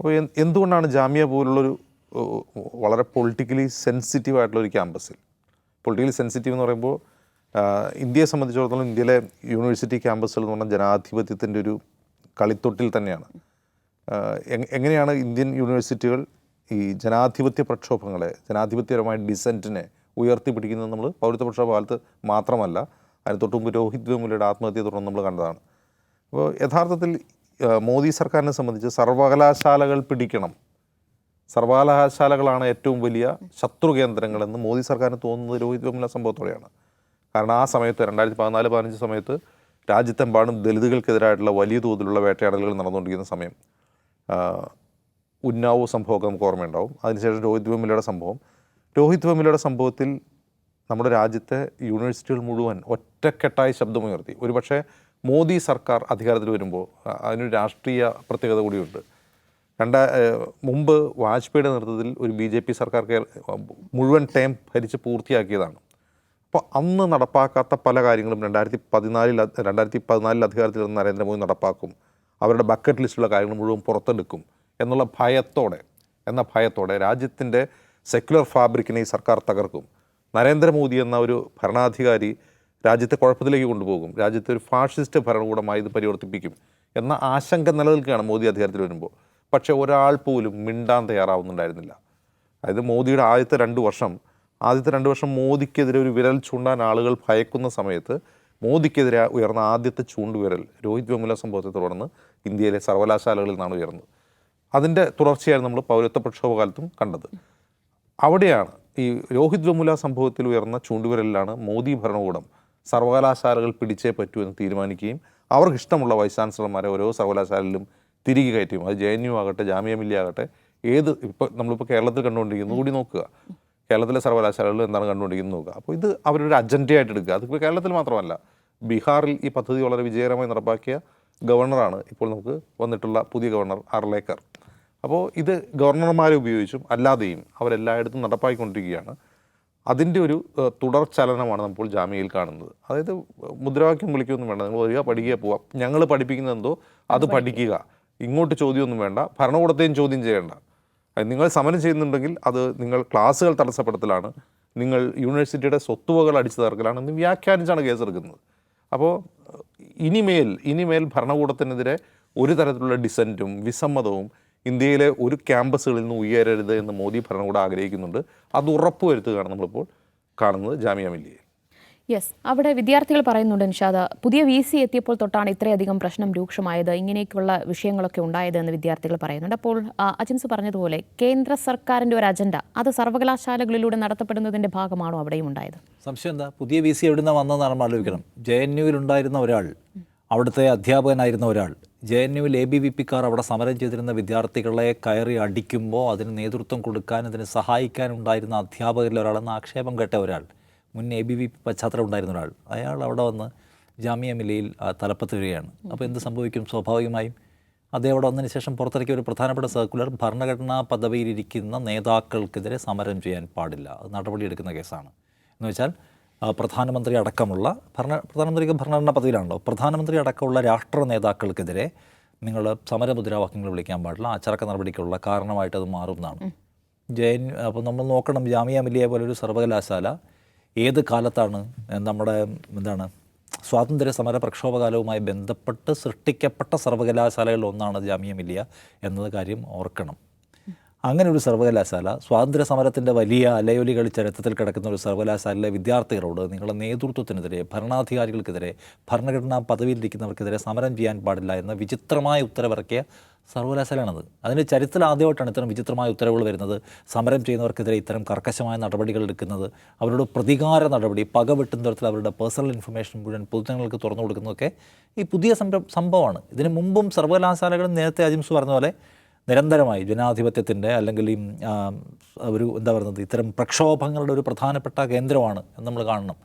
അപ്പോൾ എന്ത് എന്തുകൊണ്ടാണ് ജാമ്യ പോലുള്ളൊരു വളരെ പൊളിറ്റിക്കലി സെൻസിറ്റീവ് ആയിട്ടുള്ള ഒരു ക്യാമ്പസിൽ പൊളിറ്റിക്കലി സെൻസിറ്റീവ് എന്ന് പറയുമ്പോൾ ഇന്ത്യയെ സംബന്ധിച്ചിടത്തോളം ഇന്ത്യയിലെ യൂണിവേഴ്സിറ്റി ക്യാമ്പസുകൾ എന്ന് പറഞ്ഞാൽ ജനാധിപത്യത്തിന്റെ ഒരു കളിത്തൊട്ടിൽ തന്നെയാണ്. എങ്ങനെയാണ് ഇന്ത്യൻ യൂണിവേഴ്സിറ്റികൾ ഈ ജനാധിപത്യ പ്രക്ഷോഭങ്ങളെ ജനാധിപത്യപരമായ ഡിസെന്റിനെ ഉയർത്തിപ്പിടിക്കുന്നത് നമ്മൾ പൗരത്വ പ്രക്ഷോഭ കാലത്ത് മാത്രമല്ല അതിന് തൊട്ട് മുമ്പ് രോഹിത് വെമുലയുടെ ആത്മഹത്യയെ തുടർന്ന് നമ്മൾ കണ്ടതാണ്. അപ്പോൾ യഥാർത്ഥത്തിൽ മോദി സർക്കാരിനെ സംബന്ധിച്ച് സർവകലാശാലകൾ പിടിക്കണം. സർവകലാശാലകളാണ് ഏറ്റവും വലിയ ശത്രു കേന്ദ്രങ്ങളെന്ന് മോദി സർക്കാരിന് തോന്നുന്നത് രോഹിത് വെമുല സംഭവത്തോടെയാണ്. കാരണം ആ സമയത്ത് രണ്ടായിരത്തി പതിനാല് പതിനഞ്ച് സമയത്ത് രാജ്യത്തെമ്പാടും ദലിതുകൾക്കെതിരായിട്ടുള്ള വലിയ തോതിലുള്ള വേട്ടയാടലുകൾ നടന്നുകൊണ്ടിരിക്കുന്ന സമയം ഉന്നാവ് സംഭവമൊക്കെ നമുക്ക് ഓർമ്മയുണ്ടാവും. അതിനുശേഷം രോഹിത് വെമുലയുടെ സംഭവം. രോഹിത് വെമുലയുടെ സംഭവത്തിൽ നമ്മുടെ രാജ്യത്തെ യൂണിവേഴ്സിറ്റികൾ മുഴുവൻ ഒറ്റക്കെട്ടായി ശബ്ദമുയർത്തി. ഒരുപക്ഷെ മോദി സർക്കാർ അധികാരത്തിൽ വരുമ്പോൾ അതിനൊരു രാഷ്ട്രീയ പ്രത്യേകത കൂടിയുണ്ട്. രണ്ട മുമ്പ് വാജ്പേയിയുടെ നേതൃത്വത്തിൽ ഒരു ബി ജെ പി സർക്കാർ മുഴുവൻ ടൈം ഭരിച്ച് പൂർത്തിയാക്കിയതാണ്. അപ്പോൾ അന്ന് നടപ്പാക്കാത്ത പല കാര്യങ്ങളും രണ്ടായിരത്തി പതിനാലിൽ രണ്ടായിരത്തി പതിനാലിൽ അധികാരത്തിൽ വന്ന നരേന്ദ്രമോദി നടപ്പാക്കും. അവരുടെ ബക്കറ്റ് ലിസ്റ്റിലുള്ള കാര്യങ്ങൾ മുഴുവൻ പുറത്തെടുക്കും എന്നുള്ള ഭയത്തോടെ എന്ന ഭയത്തോടെ രാജ്യത്തിന്റെ സെക്യുലർ ഫാബ്രിക്കിനെ ഈ സർക്കാർ തകർക്കും. നരേന്ദ്രമോദി എന്ന ഒരു ഭരണാധികാരി രാജ്യത്തെ കുഴപ്പത്തിലേക്ക് കൊണ്ടുപോകും. രാജ്യത്തെ ഒരു ഫാഷിസ്റ്റ് ഭരണകൂടമായി ഇത് പരിവർത്തിപ്പിക്കും എന്ന ആശങ്ക നിലനിൽക്കുകയാണ് മോദി അധികാരത്തിൽ വരുമ്പോൾ. പക്ഷേ ഒരാൾ പോലും മിണ്ടാൻ തയ്യാറാവുന്നുണ്ടായിരുന്നില്ല. അതായത് മോദിയുടെ ആദ്യത്തെ രണ്ട് വർഷം ആദ്യത്തെ രണ്ട് വർഷം മോദിക്കെതിരെ ഒരു വിരൽ ചൂണ്ടാൻ ആളുകൾ ഭയക്കുന്ന സമയത്ത് മോദിക്കെതിരെ ഉയർന്ന ആദ്യത്തെ ചൂണ്ടുവിരൽ രോഹിത് വെമുല സംഭവത്തെ തുടർന്ന് ഇന്ത്യയിലെ സർവകലാശാലകളിൽ നിന്നാണ് ഉയർന്നത്. അതിന്റെ തുടർച്ചയാണ് നമ്മൾ പൗരത്വ പ്രക്ഷോഭ കാലത്തും കണ്ടത്. അവിടെയാണ് ഈ രോഹിത് വെമുല സംഭവത്തിൽ ഉയർന്ന ചൂണ്ടുവിരലിലാണ് മോദി ഭരണകൂടം സർവകലാശാലകൾ പിടിച്ചേ പറ്റൂ എന്ന് തീരുമാനിക്കുകയും അവർക്ക് ഇഷ്ടമുള്ള വൈസ് ചാൻസലർമാരെ ഓരോ സർവകലാശാലയിലും തിരികെ കയറ്റും അത് ജെ എൻ യു ആകട്ടെ ജാമ്യ മില്ലിയ ആകട്ടെ ഏത് ഇപ്പോൾ നമ്മളിപ്പോൾ കേരളത്തിൽ കണ്ടുകൊണ്ടിരിക്കുന്നത് കൂടി നോക്കുക. കേരളത്തിലെ സർവകലാശാലകളിൽ എന്താണ് കണ്ടുകൊണ്ടിരിക്കുന്നത് നോക്കുക. അപ്പോൾ ഇത് അവരൊരു അജണ്ടയായിട്ട് എടുക്കുക. അതിപ്പോൾ കേരളത്തിൽ മാത്രമല്ല ബീഹാറിൽ ഈ പദ്ധതി വളരെ വിജയകരമായി നടപ്പാക്കിയ ഗവർണറാണ് ഇപ്പോൾ നമുക്ക് വന്നിട്ടുള്ള പുതിയ ഗവർണർ അർലേക്കർ അപ്പോൾ ഇത് ഗവർണർമാരെ ഉപയോഗിച്ചും അല്ലാതെയും അവരെല്ലായിടത്തും നടപ്പാക്കിക്കൊണ്ടിരിക്കുകയാണ്. അതിന്റെ ഒരു തുടർ ചലനമാണ് നമ്മൾ ജാമ്യയിൽ കാണുന്നത്. അതായത് മുദ്രാവാക്യം വിളിക്കുകയൊന്നും വേണ്ട. നിങ്ങൾ വരിക പഠിക്കുക പോവാം ഞങ്ങൾ പഠിപ്പിക്കുന്നത് എന്തോ? അത് പഠിക്കുക. ഇങ്ങോട്ട് ചോദ്യമൊന്നും വേണ്ട. ഭരണകൂടത്തെയും ചോദ്യം ചെയ്യേണ്ട. നിങ്ങൾ സമരം ചെയ്യുന്നുണ്ടെങ്കിൽ അത് നിങ്ങൾ ക്ലാസ്സുകൾ തടസ്സപ്പെടുത്തലാണ്. നിങ്ങൾ യൂണിവേഴ്സിറ്റിയുടെ സ്വത്തുവകൾ അടിച്ചു തീർക്കലാണെന്ന് വ്യാഖ്യാനിച്ചാണ് കേസെടുക്കുന്നത്. അപ്പോൾ ഇനിമേൽ ഇനിമേൽ ഭരണകൂടത്തിനെതിരെ ഒരു തരത്തിലുള്ള ഡിസന്റും വിസമ്മതവും ഇന്ത്യയിലെ ഒരു ക്യാമ്പസുകളിൽ നിന്ന് ഉയരരുത് എന്ന് മോദി ഭരണകൂടം ആഗ്രഹിക്കുന്നുണ്ട്. അത് ഉറപ്പുവരുത്തുകയാണ് നമ്മളിപ്പോൾ കാണുന്നത് ജാമ്യ മില്ലിയയിൽ യെസ് അവിടെ വിദ്യാർത്ഥികൾ പറയുന്നുണ്ട് നിഷാദ് പുതിയ വി സി എത്തിയപ്പോൾ തൊട്ടാണ് ഇത്രയധികം പ്രശ്നം രൂക്ഷമായത് ഇങ്ങനെയൊക്കെയുള്ള വിഷയങ്ങളൊക്കെ ഉണ്ടായത് എന്ന് വിദ്യാർത്ഥികൾ പറയുന്നുണ്ട്. അപ്പോൾ അജിൻസ് പറഞ്ഞതുപോലെ കേന്ദ്ര സർക്കാരിന്റെ ഒരു അജണ്ട അത് സർവകലാശാലകളിലൂടെ നടത്തപ്പെടുന്നതിന്റെ ഭാഗമാണോ അവിടെയും ഉണ്ടായത്? സംശയം എന്താ? പുതിയ വി സി എവിടെ നിന്ന് വന്നതെന്നാണ് നമ്മൾ ആലോചിക്കണം. ജെ എൻ യുവിൽ ഉണ്ടായിരുന്ന ഒരാൾ അവിടുത്തെ അധ്യാപകനായിരുന്ന ഒരാൾ ജെ എൻ യുവിൽ എ ബി വി പിക്കാർ അവിടെ സമരം ചെയ്തിരുന്ന വിദ്യാർത്ഥികളെ കയറി അടിക്കുമ്പോൾ അതിന് നേതൃത്വം കൊടുക്കാൻ അതിന് സഹായിക്കാനുണ്ടായിരുന്ന അധ്യാപകരിൽ ഒരാളെന്ന് ആക്ഷേപം കേട്ട ഒരാൾ. മുൻ എ ബി വി പി പശ്ചാത്തലം ഉണ്ടായിരുന്ന ഒരാൾ. അയാൾ അവിടെ വന്ന് ജാമ്യ മിലയിൽ തലപ്പത്ത് വരികയാണ് അപ്പോൾ എന്ത് സംഭവിക്കും? സ്വാഭാവികമായും അതേ അവിടെ വന്നതിന് ശേഷം പുറത്തിറക്കിയ ഒരു പ്രധാനപ്പെട്ട സർക്കുലർ ഭരണഘടനാ പദവിയിലിരിക്കുന്ന നേതാക്കൾക്കെതിരെ സമരം ചെയ്യാൻ പാടില്ല. അത് നടപടിയെടുക്കുന്ന കേസാണ്. എന്ന് വെച്ചാൽ പ്രധാനമന്ത്രി അടക്കമുള്ള ഭരണ പ്രധാനമന്ത്രിക്ക് ഭരണഘടനാ പദവിയിലാണല്ലോ. പ്രധാനമന്ത്രി അടക്കമുള്ള രാഷ്ട്ര നേതാക്കൾക്കെതിരെ നിങ്ങൾ സമരമുദ്രാവാക്യങ്ങൾ വിളിക്കാൻ പാടില്ല. അച്ചടക്ക നടപടിക്കുള്ള കാരണമായിട്ട് അത് മാറുന്നതാണ് ജയൻ അപ്പോൾ നമ്മൾ നോക്കണം ജാമിയ മില്ലിയ പോലൊരു സർവകലാശാല ഏത് കാലത്താണ് നമ്മുടെ എന്താണ് സ്വാതന്ത്ര്യ സമര പ്രക്ഷോഭകാലവുമായി ബന്ധപ്പെട്ട് സൃഷ്ടിക്കപ്പെട്ട സർവകലാശാലകളിൽ ഒന്നാണ് ജാമിയ മില്ലിയ എന്നത് കാര്യം ഓർക്കണം. അങ്ങനെ ഒരു സർവകലാശാല സ്വാതന്ത്ര്യ സമരത്തിന്റെ വലിയ അലയൊലികൾ ചരിത്രത്തിൽ കിടക്കുന്ന ഒരു സർവകലാശാലയിലെ വിദ്യാർത്ഥികളോട് നിങ്ങളുടെ നേതൃത്വത്തിനെതിരെ ഭരണാധികാരികൾക്കെതിരെ ഭരണഘടനാ പദവിയിലിരിക്കുന്നവർക്കെതിരെ സമരം ചെയ്യാൻ പാടില്ല എന്ന വിചിത്രമായ ഉത്തരവിറക്കിയ സർവകലാശാലയാണത്. അതിന്റെ ചരിത്രത്തിൽ ആദ്യമായിട്ടാണ് ഇത്തരം വിചിത്രമായ ഉത്തരവുകൾ വരുന്നത്. സമരം ചെയ്യുന്നവർക്കെതിരെ ഇത്തരം കർക്കശമായ നടപടികൾ എടുക്കുന്നത് അവരോട് പ്രതികാര നടപടി പക വെട്ടുന്ന തരത്തിൽ അവരുടെ പേഴ്സണൽ ഇൻഫർമേഷൻ മുഴുവൻ പൊതുജനങ്ങൾക്ക് തുറന്നു കൊടുക്കുന്നതൊക്കെ ഈ പുതിയ സംരം സംഭവമാണ്. ഇതിന് മുമ്പും സർവകലാശാലകൾ നേരത്തെ അജിംസ് പറഞ്ഞ പോലെ നിരന്തരമായി ജനാധിപത്യത്തിന്റെ അല്ലെങ്കിൽ ഈ ഒരു എന്താ പറയുന്നത് ഇത്തരം പ്രക്ഷോഭങ്ങളുടെ ഒരു പ്രധാനപ്പെട്ട കേന്ദ്രമാണ് നമ്മൾ കാണണം.